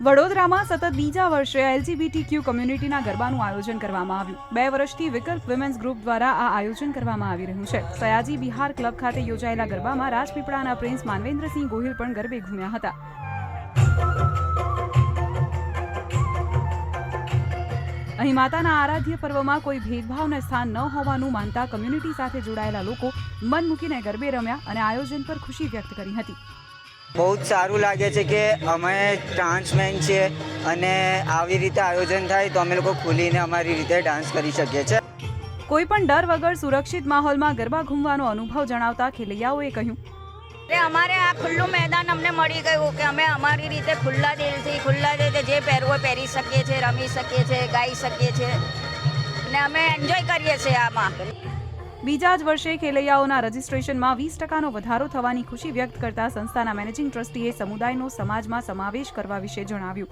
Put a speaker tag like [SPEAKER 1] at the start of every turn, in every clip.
[SPEAKER 1] વડોદરામાં સતત બીજા વર્ષે એલજીબીટી ક્યુ કમ્યુનિટીના ગરબાનું આયોજન કરવામાં આવ્યું. બે વર્ષથી વિકલ્પ વિમેન્સ ગ્રુપ દ્વારા આ આયોજન કરવામાં આવી રહ્યું છે. સયાજી બિહાર ક્લબ ખાતે યોજાયેલા ગરબામાં રાજપીપળાના પ્રિન્સ માનવેન્દ્રસિંહ ગોહિલ પણ ગરબે ઘૂમ્યા હતા. અહીં માતાના આરાધ્ય પર્વમાં કોઈ ભેદભાવને સ્થાન ન હોવાનું માનતા કમ્યુનિટી સાથે જોડાયેલા લોકો મન મૂકીને ગરબે રમ્યા અને આયોજન પર ખુશી વ્યક્ત કરી હતી.
[SPEAKER 2] બહુ જ સારું લાગે છે કે અમે ટ્રાન્સમેન છીએ અને આવી રીતે આયોજન થાય તો અમે લોકો ખુલીને અમારી રીતે ડાન્સ કરી શકીએ છીએ.
[SPEAKER 1] કોઈ પણ ડર વગર સુરક્ષિત માહોલમાં ગરબા ઘૂમવાનો અનુભવ જણાવતા ખેલૈયાઓએ કહ્યું.
[SPEAKER 3] એટલે અમારે આ ખુલ્લું મેદાન અમને મળી ગયું કે અમે અમારી રીતે ખુલ્લા દિલથી ખુલ્લા રીતે જે પહેરવો પહેરી શકીએ છીએ રમી શકીએ છીએ ગાઈ શકીએ છીએ. અને અમે એન્જોય કરીએ છીએ આમાં.
[SPEAKER 1] બીજા જ વર્ષે ખેલૈયાઓના રજીસ્ટ્રેશનમાં વીસ ટકાનો વધારો થવાની ખુશી વ્યક્ત કરતા સંસ્થાના મેનેજિંગ ટ્રસ્ટીએ સમુદાયનો સમાજમાં સમાવેશ કરવા વિશે જણાવ્યું.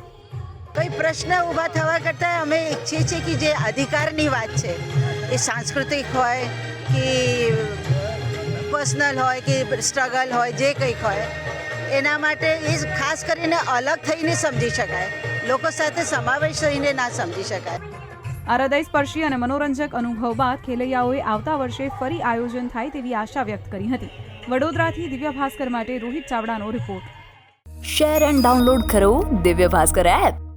[SPEAKER 4] કોઈ પ્રશ્ન ઊભા થવા કરતાં અમે ઈચ્છીએ છીએ કે જે અધિકારની વાત છે, એ સાંસ્કૃતિક હોય કે પર્સનલ હોય કે સ્ટ્રગલ હોય, જે કંઈક હોય, એના માટે એ ખાસ કરીને અલગ થઈને સમજી શકાય. લોકો સાથે સમાવેશ થઈને ના સમજી શકાય.
[SPEAKER 1] આ હૃદયસ્પર્શી અને મનોરંજક અનુભવ બાદ ખેલૈયાઓએ આવતા વર્ષે ફરી આયોજન થાય તેવી આશા વ્યક્ત કરી હતી. વડોદરાથી દિવ્ય ભાસ્કર માટે રોહિત ચાવડાનો રિપોર્ટ.
[SPEAKER 5] શેર એન્ડ ડાઉનલોડ કરો દિવ્ય ભાસ્કર એપ.